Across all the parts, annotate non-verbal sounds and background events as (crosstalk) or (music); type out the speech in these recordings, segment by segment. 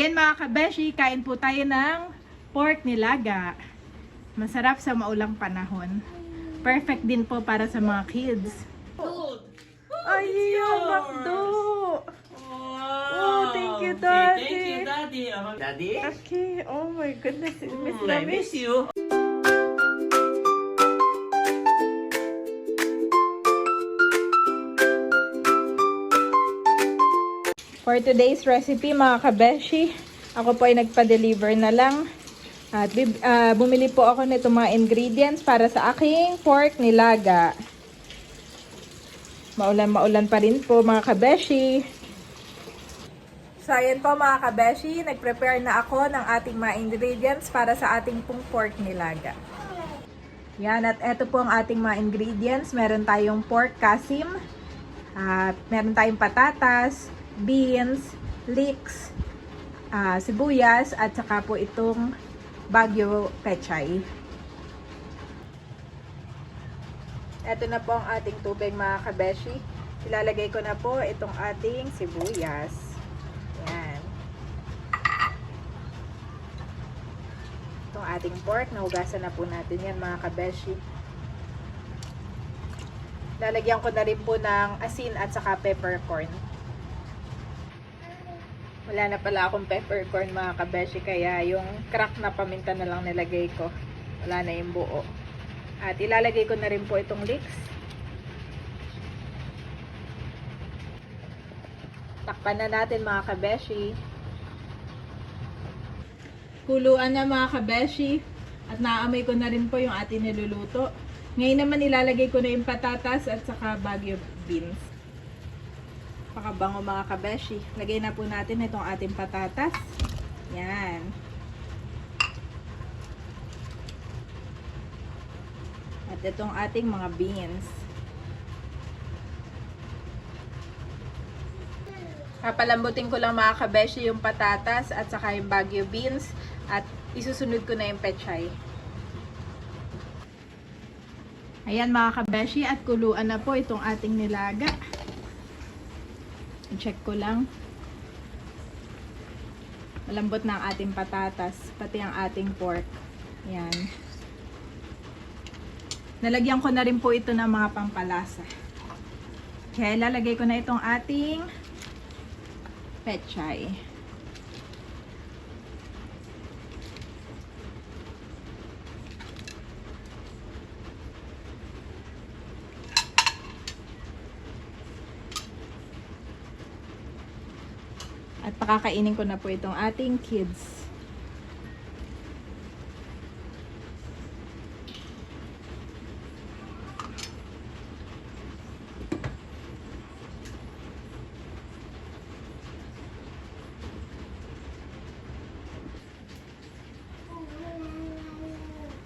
Ayan mga kabeshi, kain po tayo ng pork nilaga. Masarap sa maulang panahon. Perfect din po para sa mga kids. Food. Ay, yung! Wow. Oh, thank you, Okay, Daddy. thank you, Daddy. Daddy? Okay, oh my goodness, miss Mm, na I miss. miss you. For today's recipe mga kabeshi, ako po ay nagpa-deliver na lang. At ah, bumili po ako nito mga ingredients para sa aking pork nilaga. Maulan-maulan pa rin po mga kabeshi. So ayan po mga kabeshi, nag-prepare na ako ng ating mga ingredients para sa ating pong pork nilaga. Yan, at eto po ang ating mga ingredients. Meron tayong pork kasim, at meron tayong patatas, beans, leeks, ah, sibuyas, at saka po itong bagyo pechay. Ito na po ang ating tubig mga kabeshi. Ilalagay ko na po itong ating sibuyas. Yan. Itong ating pork, nahugasan na po natin yan mga kabeshi. Lalagyan ko na rin po ng asin at saka peppercorn. Wala na pala akong peppercorn mga kabeshi kaya yung crack na paminta na lang nilagay ko. Wala na yung buo. At ilalagay ko na rin po itong leeks. Takpan na natin mga kabeshi. Kuluan na mga kabeshi. At naamoy ko na rin po yung ating niluluto. Ngayon naman ilalagay ko na yung patatas at saka bagyo beans. Pakabango mga kabeshi. Lagay na po natin itong ating patatas. Yan. At itong ating mga beans. Papalambutin ko lang mga kabeshi yung patatas at saka yung bagyo beans at isusunod ko na yung pechay. Ayan mga kabeshi at kuluan na po itong ating nilaga. I-check ko lang. Malambot na ang ating patatas, pati ang ating pork. Ayan. Nalagyan ko na rin po ito ng mga pampalasa. Kaya lalagay ko na itong ating pechay. At pakakainin ko na po itong ating kids.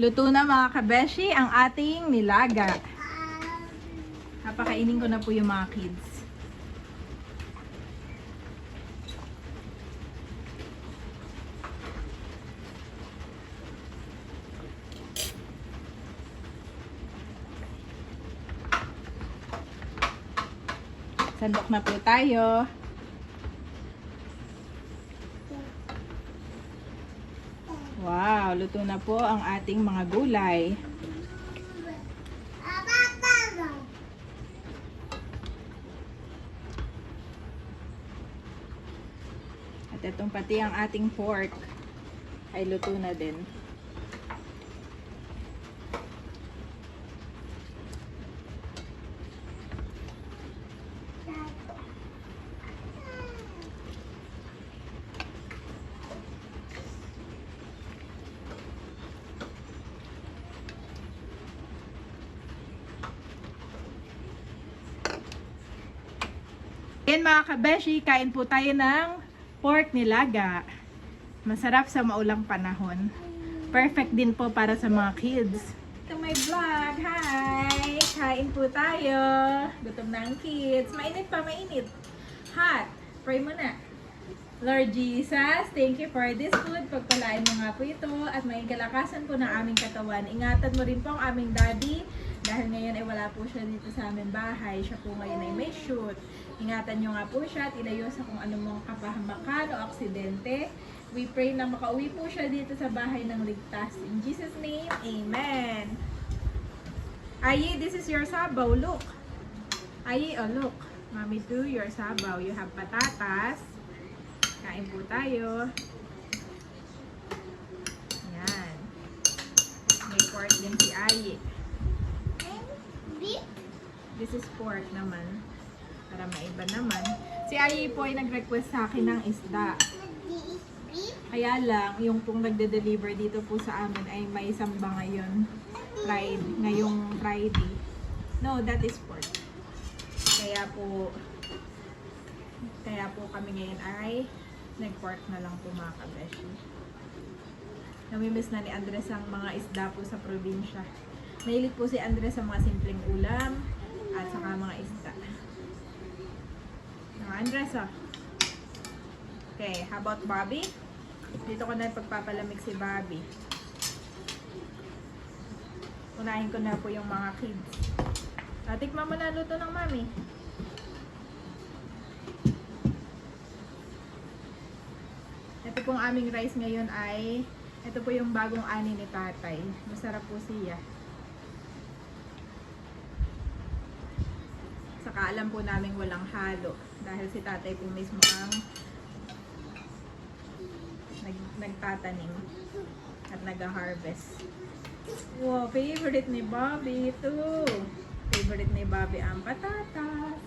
Luto na mga kabeshi ang ating nilaga. Napakainin ko na po yung mga kids. Na po tayo. Wow, luto na po ang ating mga gulay. At itong pati ang ating pork ay luto na din. Yan mga kabeshi, kain po tayo ng pork nilaga. Masarap sa maulang panahon. Perfect din po para sa mga kids. Ito may vlog. Hi! Kain po tayo. Gutom na kids. Mainit pa, mainit. Hot. Pray mo na. Lord Jesus, thank you for this food. Pagpalain mo nga po ito at may kalakasan po ng aming katawan. Ingatan mo rin po ang aming daddy dahil ngayon ay wala po siya dito sa aming bahay. Siya po ngayon ay may shoot. Ingatan nyo nga po siya at ilayo sa kung anumang kapahamakan o aksidente. We pray na makauwi po siya dito sa bahay ng ligtas. In Jesus' name, Amen. Ayi, this is your sabaw. Look. Ayi, oh look. Mami, do your sabaw. You have patatas. Kain po tayo. Yan. May pork din si Ayi. This is pork naman. Para maiba naman. Si Ayi po ay nag-request sa akin ng isda. Kaya lang, yung pong nagde-deliver dito po sa amin ay may samba ngayon. Friday. Ngayong Friday. No, that is pork. Kaya po, kaya po kami ngayon ay nag-pork na lang po mga kabeshi. Namimiss na ni Andres ang mga isda po sa probinsya. Mahilig po si Andres sa mga simpleng ulam at saka mga isda. Mga Andres ah. Okay, how about Bobby? Dito ko na pagpapalamig si Bobby. Unahin ko na po yung mga kids. Ah, tikman mo na luto ng mami. Ito pong aming rice ngayon ay ito po yung bagong ani ni tatay. Masarap po siya. Saka alam po namin walang halo dahil si tatay po mismo ang nag, nagtatanim at nag-harvest. Wow, favorite ni Bobby ito. Favorite ni Bobby ang patatas.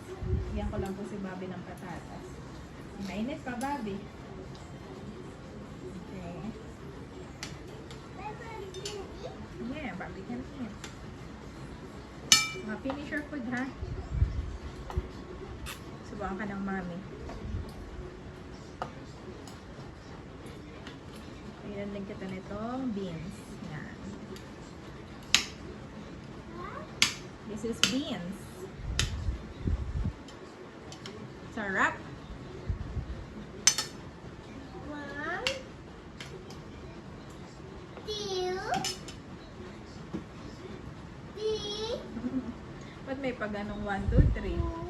Yan ko lang po si Bobby ng patatas. Mainit pa, Bobby. Okay. Yeah, Bobby can eat. Mga finish your food, ha? Subukan ka ng mami. Din kita nitong beans. Yan. This is beans. Sarap. (laughs) May pag anong 1, 2, 3?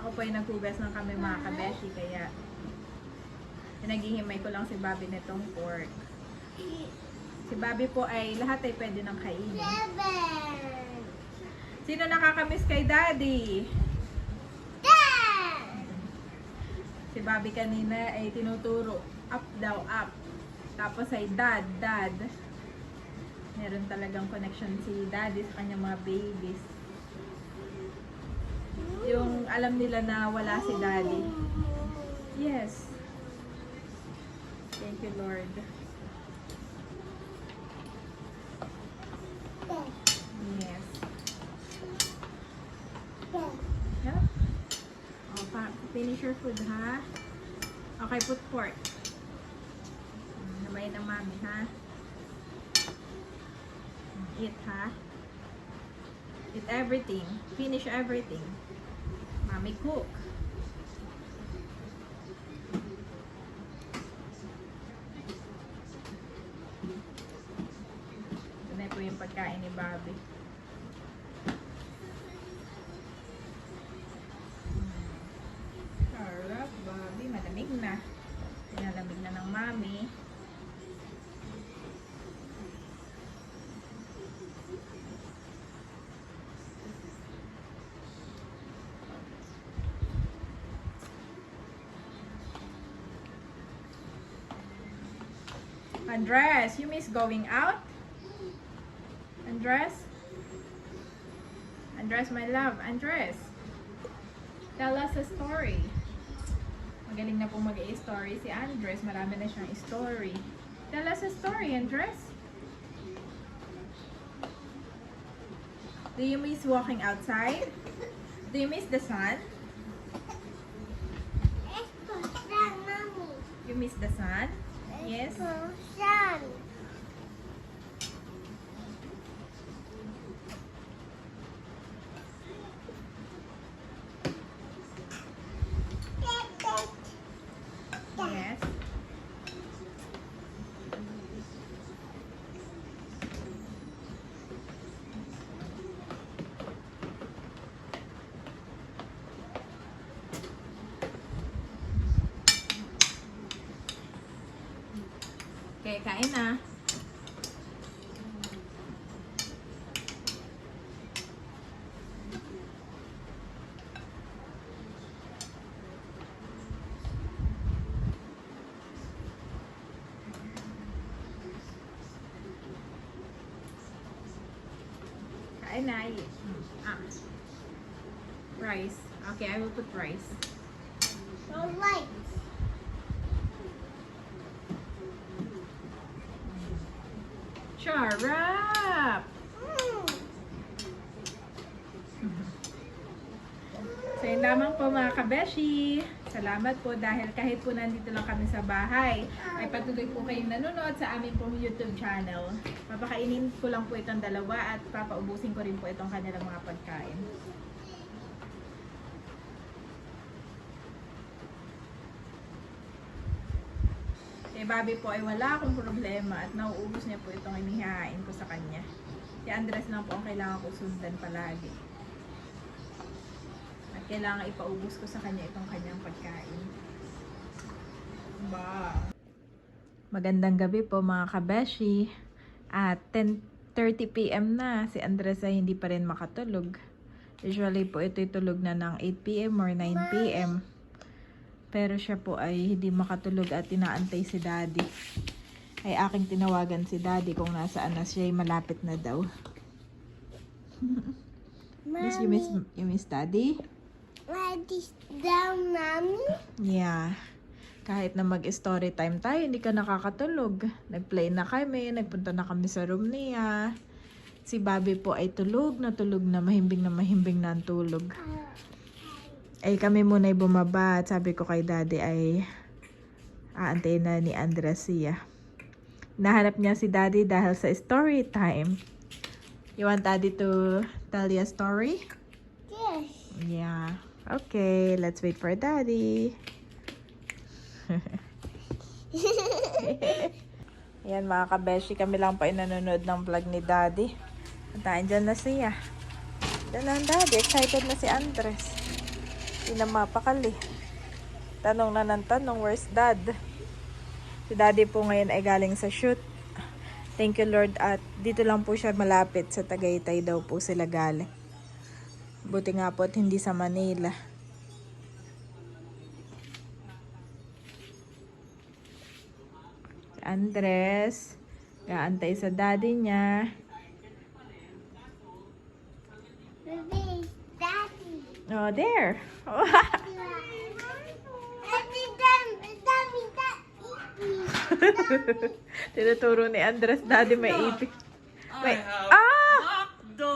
Ako po ay naghugas ng kami mga kabeshi, kaya naghihimay ko lang si Bobby nitong pork. Si Bobby po ay lahat ay pwede nang kainin. Sino nakakamiss kay Daddy? Si Bobby kanina ay tinuturo up daw up. Tapos ay dad, dad. Meron talagang connection si Daddy sa kanyang mga babies. Yung alam nila na wala si Daddy. Yes. Thank you, Lord. Yes. Yep. O, pa finish your food, ha? Okay, put pork. Mm, Nabayin ng mami, ha? Eat, ha? Eat everything. Finish everything. Mami, cook. Ito na po yung pagkain ni Bobby. Sarap, Bobby. Malamig na. Pinalamig na ng mami. Andres, you miss going out? Andres? Andres, my love. Andres. Tell us a story. Magaling na po mag-i-story si Andres. Marami na siyang story. Tell us a story, Andres. Do you miss walking outside? Do you miss the sun? You miss the sun? Yes? Explosion. Yes. Okay, kain na. Kain na. Ah. Rice. Okay, I will put rice. Charap! So yun lamang po mga kabeshi. Salamat po dahil kahit po nandito lang kami sa bahay, ay patuloy po kayong nanonood sa aming pong YouTube channel. Papakainin ko lang po itong dalawa at papaubusin ko rin po itong kanilang mga pagkain. Bobby po ay wala akong problema at nauubos niya po itong inihahain ko sa kanya. Si Andres lang po ang kailangan ko sundan palagi. At kailangan ipaubos ko sa kanya itong kanyang pagkain. Ba. Magandang gabi po mga kabeshi. At 10.30pm na, si Andres ay hindi pa rin makatulog. Usually po ito'y tulog na ng 8pm or 9pm. Pero siya po ay hindi makatulog at inaantay si daddy. Ay aking tinawagan si daddy kung nasaan na siya ay malapit na daw. (laughs) Miss, you miss, you miss daddy? This down, Mommy. Yeah. Kahit na mag-story time tayo, hindi ka nakakatulog. Nag-play na kami, nagpunta na kami sa room niya. Si Bobby po ay tulog na tulog na mahimbing na mahimbing na ang tulog. Ay kami muna ay bumaba at sabi ko kay daddy ay aantayin na ni Andres siya. Nahanap niya si daddy dahil sa story time. You want daddy to tell you a story? Yes. Yeah. Okay, let's wait for daddy. (laughs) Yan mga kabeshi, kami lang pa inanonood ng vlog ni daddy. At andyan na siya. Diyan na ang daddy, excited na si Andres. Hindi na mapakali. Tanong na ng tanong, where's dad? Si daddy po ngayon ay galing sa shoot. Thank you Lord at dito lang po siya malapit sa Tagaytay daw po sila galing. Buti nga po at hindi sa Manila. Si Andres, gaantay sa daddy niya. Baby, Daddy. Oh, there. Daddy, Daddy, Daddy, Daddy. Tinuturo ni Andres, daddy may ipik. Have Ah! Macdo!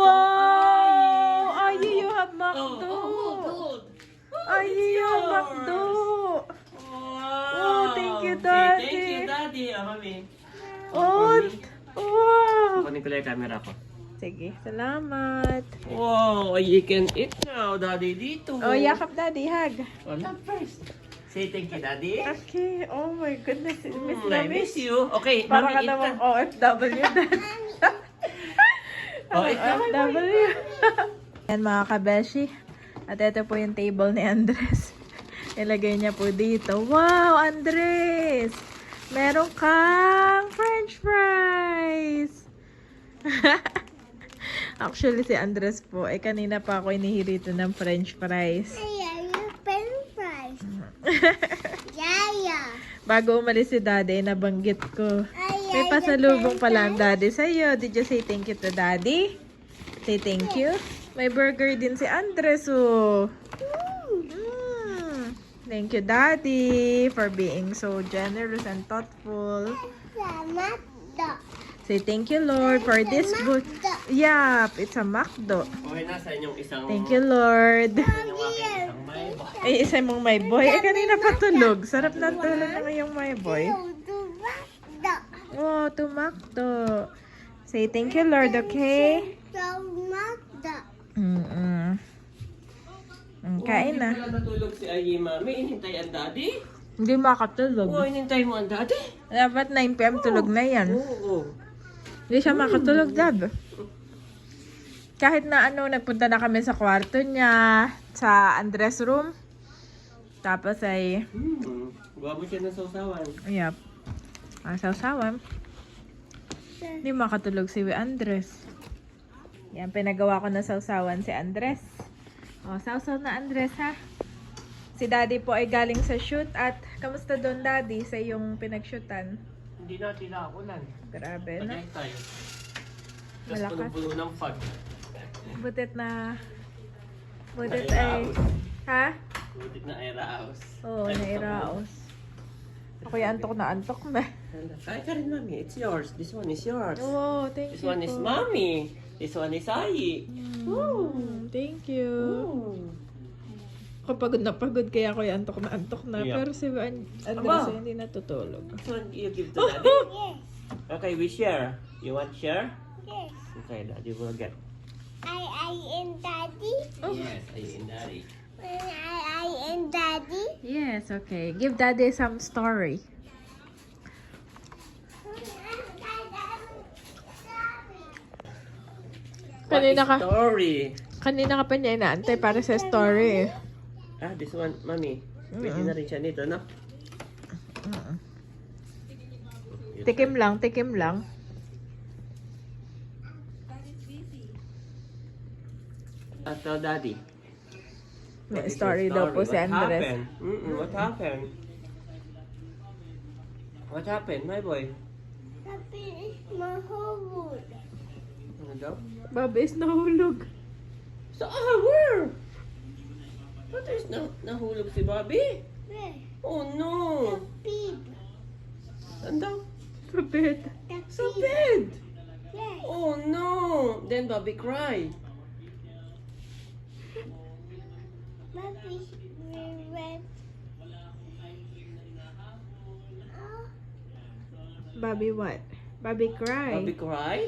Wow! Ay, you have Oh, McDo. oh, good. Ay, you have McDo. Wow! Oh, thank you, Daddy. Thank you, Daddy. Ah, mami. Oh, wow. Kunin ko lang yung camera ko. Sige, salamat. Wow, you can eat now, Daddy, dito. Oh, yakap daddy, hug. Wala first. Say thank you, Daddy. Okay, oh my goodness, miss Mm, na I miss miss. you. Okay, Para Mami, ka namang na. OFW daddy. (laughs) Oh. OFW. (laughs) Yan mga kabeshi. At ito po yung table ni Andres. (laughs) Ilagay niya po dito. Wow, Andres! Meron kang french fries! Actually, si Andres po, eh kanina pa ako inihirito ng french fries. Ay, pen fries. (laughs) Yaya. Bago umalis si daddy, nabanggit ko. Ay, May ay, pasalubong pala ang daddy sa'yo. Did you say thank you to daddy? Say thank you. May burger din si Andres, oh. Mm. Thank you, daddy, for being so generous and thoughtful. Salamat. Say thank you, Lord, for this good. Yep, it's a McDo. Okay, nasa inyong isang... Thank you, Lord. Ay, isa mong my boy. Eh, kanina pa tulog. Sarap na tulog ng iyong my boy. Oh, to McDo. Say thank you, Lord, okay? Mm-mm. Mm, kain na. Hindi pala natulog si Ayima. May inintay ang Daddy? Hindi makatulog. Oo, inintay mo ang Daddy? Dapat 9pm tulog na yan. Oo. Hindi siya makatulog, Dab. Kahit na ano, nagpunta na kami sa kwarto niya, sa Andres room. Tapos ay, Hmm. Guwapo siya ng sausawan. yep. Ah, sausawan. Hindi makatulog si Andres. Yan, pinagawa ko na sausawan si Andres. O, sausaw na Andres, ha? Si Daddy po ay galing sa shoot at kamusta doon, Daddy, sa yung pinag-shootan? Hindi na tila ulan. Grabe, no? Tagay tayo. Tapos Malakas. puno-puno ng fog. Butit na... Butit Nairaos. ay... Ha? Butik na airaos. Oo, Ay, nairaos. Ako yung antok na antok na. Kaya ka rin, mami. It's yours. This one is yours. Oo, thank This you one is po. mommy. This one is Ayi. Mm, thank you. Ooh. Kapagod na pagod kaya ako yung antok na antok na. Yeah. Pero si An Andres Aba. hindi natutulog. One you give to (laughs) daddy. Yes. Okay, we share. You want share? Yes. Okay, daddy will get. I I am daddy. Yes, Ayi and daddy. When I I am daddy. Yes, okay. Give daddy some story. What Kanina ka, story? kanina ka pa niya inaantay para sa story eh. Ah, this one, mami. Pwede na rin siya nito, no? You Tikim lang, tikim lang. Uh, tell daddy. May What is story daw po si What Andres. happened? Mm-mm, what happened? What happened, my boy? Happy is world. Ano daw? Bobby is nahulog. So, ah, where? What is na nahulog si Bobby? Where? Oh no! Sa bed. The Sa bed! Yes. Oh no! Then Bobby cried. Happy red. Oh, Bobby what? Bobby cry. Bobby cry?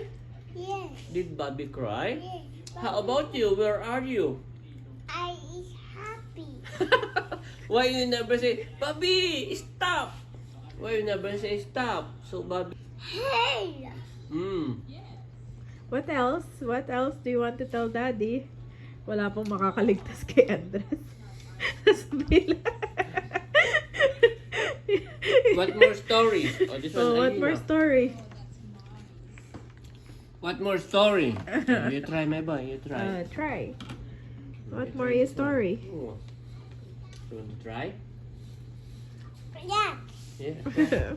yes. Did Bobby cry? Yes. How about you? Where are you? Why you never say, Bobby, stop? Why you never say stop? So Bobby, Hey. hmm. What else? What else do you want to tell daddy? Wala pong makakaligtas kay Andres. (laughs) Sabi lang. What more story? Oh, this one. Oh, what more story? What more story? You try, my boy. You try. Uh, try. What more is story? Oh. You want to try? Yeah. Yeah.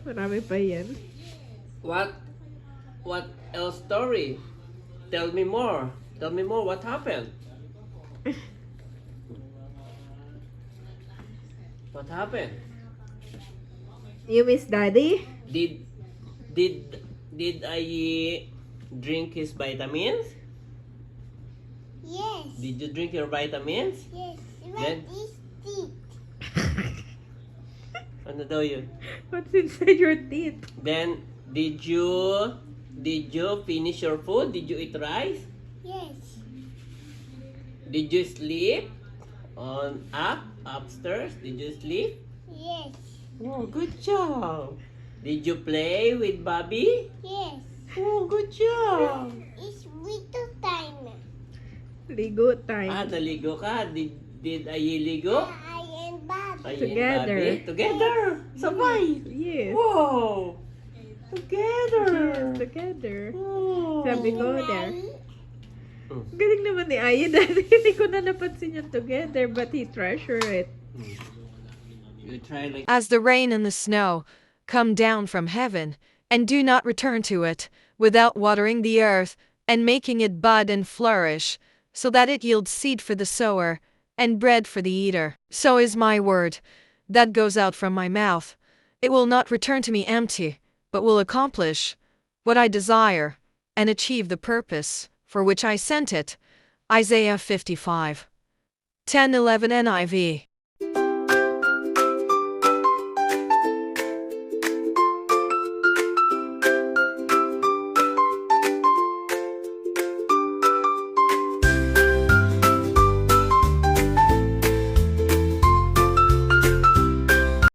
(laughs) Marami pa yan. What? What else story? Tell me more. Tell me more. What happened? What happened? You miss daddy? Did did did I drink his vitamins? Yes. Did you drink your vitamins? Yes. Then- Red is teeth. Ano daw yun? What's inside your teeth? Then did you did you finish your food? Did you eat rice? Yes. Did you sleep on up upstairs? Did you sleep? Yes. Oh, good job. Did you play with Bobby? Yes. Oh, good job. It's winter time. Ligo Ah, time. naligo ka. Did did ligo? I Bobby. Ay, Together. Eh, Bobby? Together. Sabay. Yes. Wow. Together. Together. Oh. Sabi ko there. I- mm. Galing naman ni Aya dati. (laughs) Hindi ko na napansin yung together but he treasure it. You try as the rain and the snow come down from heaven, and do not return to it, without watering the earth, and making it bud and flourish, so that it yields seed for the sower, and bread for the eater. So is my word, that goes out from my mouth. It will not return to me empty, but will accomplish what I desire, and achieve the purpose for which I sent it. Isaiah 55. 10 11 NIV.